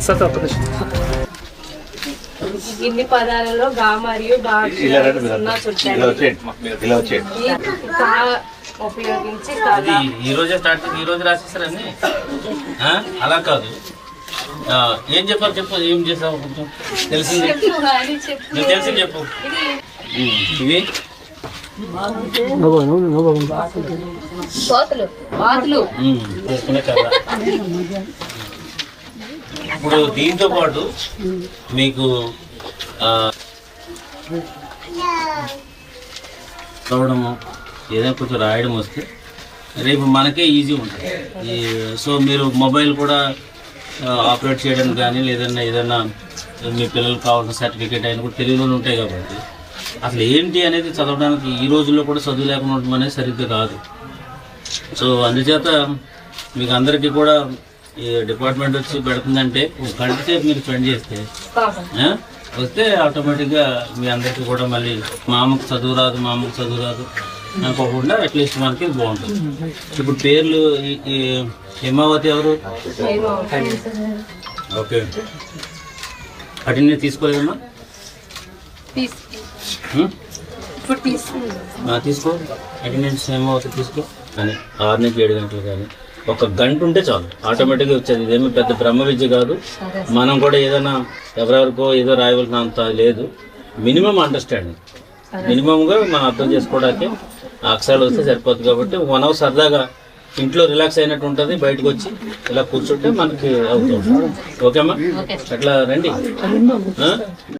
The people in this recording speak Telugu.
సత్. ఇన్ని పదాలలో గా మరియు బా ఉపయోగించి ఈ రోజే స్టార్ట్ చేసి ఈ రోజు రాసేసారని? అలా కాదు. ఏం చెప్పారు చెప్పు ఏం చేసావు కొంచెం? తెలిసింది. చెప్పు అని చెప్పు. తెలిసింది ఇవి బాతులు. కదా ఇప్పుడు దీంతో పాటు మీకు చదవడము ఏదైనా కొంచెం రాయడం వస్తే రేపు మనకే ఈజీ ఉంటుంది. ఈ సో మీరు మొబైల్ కూడా ఆపరేట్ చేయడం కానీ లేదన్నా ఏదన్నా మీ పిల్లలకు కావాల్సిన సర్టిఫికేట్ అయినా కూడా తెలుగులోనే ఉంటాయి కాబట్టి అసలు ఏంటి అనేది చదవడానికి ఈ రోజుల్లో కూడా చదువు లేకుండా ఉండడం అనేది సరిగ్గా కాదు సో అందుచేత మీకు అందరికీ కూడా ఈ డిపార్ట్మెంట్ వచ్చి పెడుతుందంటే గంట సేపు మీరు స్పెండ్ చేస్తే వస్తే ఆటోమేటిక్గా మీ అందరికీ కూడా మళ్ళీ మా అమ్మకు చదువు రాదు మా అమ్మకు చదువు రాదు అనుకోకుండా అట్లీస్ట్ మనకి బాగుంటుంది. ఇప్పుడు పేర్లు హిమావతి ఎవరు? ఓకే. అటెండెన్స్ తీసుకోలేదమ్మా తీసు హ్మ్? ఇప్పుడు తీసుకుంది ఆ, తీసుకో. అటెండెన్స్ ఏమవుతుంది తీసుకో. అని ఆరు నుంచి ఏడు గంటలు కానీ. ఒక గంట ఉంటే చాలు. ఆటోమేటిక్గా వచ్చేది. ఇదేమి పెద్ద బ్రహ్మ విద్య కాదు. మనం కూడా ఏదైనా ఎవరెవరికో ఏదో రాయవలసిన అంత లేదు. మినిమం అండర్స్టాండింగ్ మినిమంగా మనం అర్థం చేసుకోవడానికి అక్షరాలు వస్తే సరిపోతుంది కాబట్టి వన్ అవర్ సరదాగా ఇంట్లో రిలాక్స్ అయినట్టు ఉంటుంది బయటకు వచ్చి ఇలా కూర్చుంటే మనకి అవుతుంది. ఓకేమ్మా అట్లా రండి?